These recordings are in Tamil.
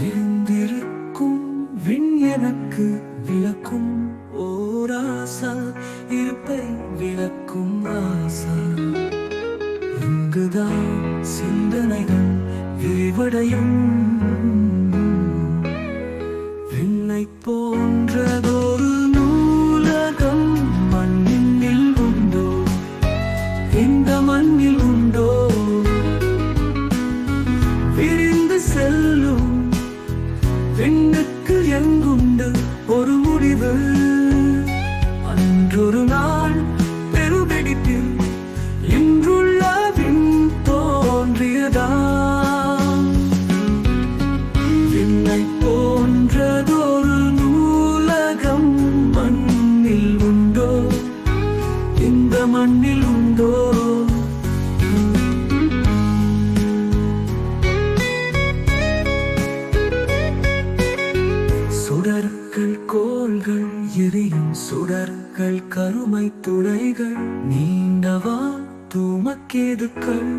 இருந்திருக்கும் விண் எனக்கு விளக்கும் ஓராசா இருப்பை விளக்கும் ஆசா. இங்குதான் சிந்தனைகள் விரிவடையும். விண்ணை போ மண்ணில் உண்டோ? சுடர்கள் கோள்கள் எரியும் சுடர்கள் கருமை துளைகள் நீண்டவா தூமக்கேதுக்கள்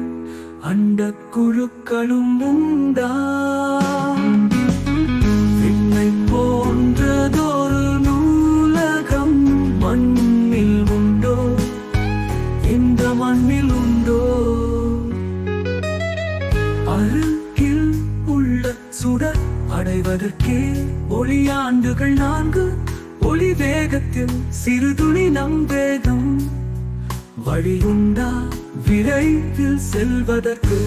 அண்ட குழுக்களும் உண்டா? அடைவதற்கே ஒளியாண்டுகள் நான்கு. ஒளி வேகத்தில் சிறு துளி நம் வேகம். வழியுண்டா விரைவில் செல்வதற்கு.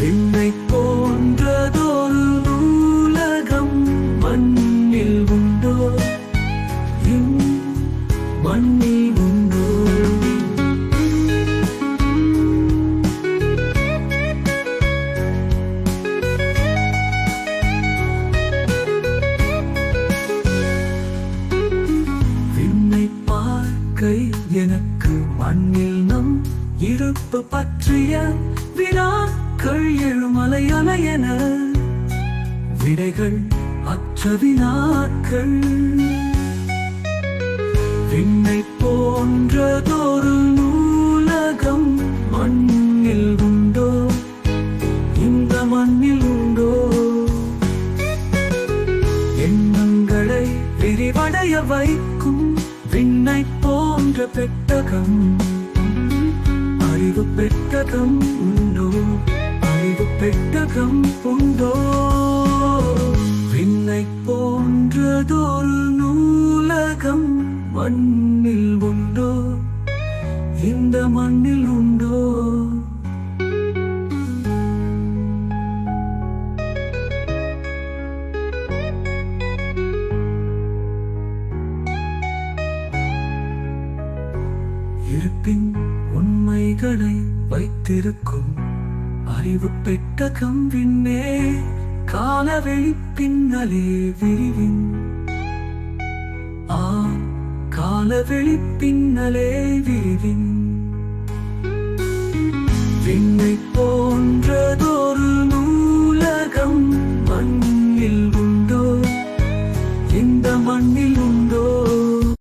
விண்ணை போன்றதொரு நூலகம் மண்ணில் உண்டோ? மண்ணில் இருப்பு பற்றிய வினாக்கள் எழுமலை அலையன விடைகள் அற்ற வினாக்கள். விண்ணை போன்றதொரு நூலகம் மண்ணில் உண்டோ? இந்த மண்ணில் உண்டோ? எண்ணங்களை விரிவடைய வைக்கும் விண்ணை போன்ற பெட்டகம் அறிவு பெட்டகம் உண்டோ? அறிவு பெட்டகம் உண்டோ? விண்ணை போன்றதொரு நூலகம் மண்ணில் உண்டோ? இந்த மண்ணில் உண்டோ? இருப்பின் உண்மைகளை வைத்திருக்கும் அறிவு பெட்டகம் விண்ணே காலவெளி பின்னலே விரிவின். ஆ காலவெளி பின்னலே விரிவின். விண்ணை போன்றதோ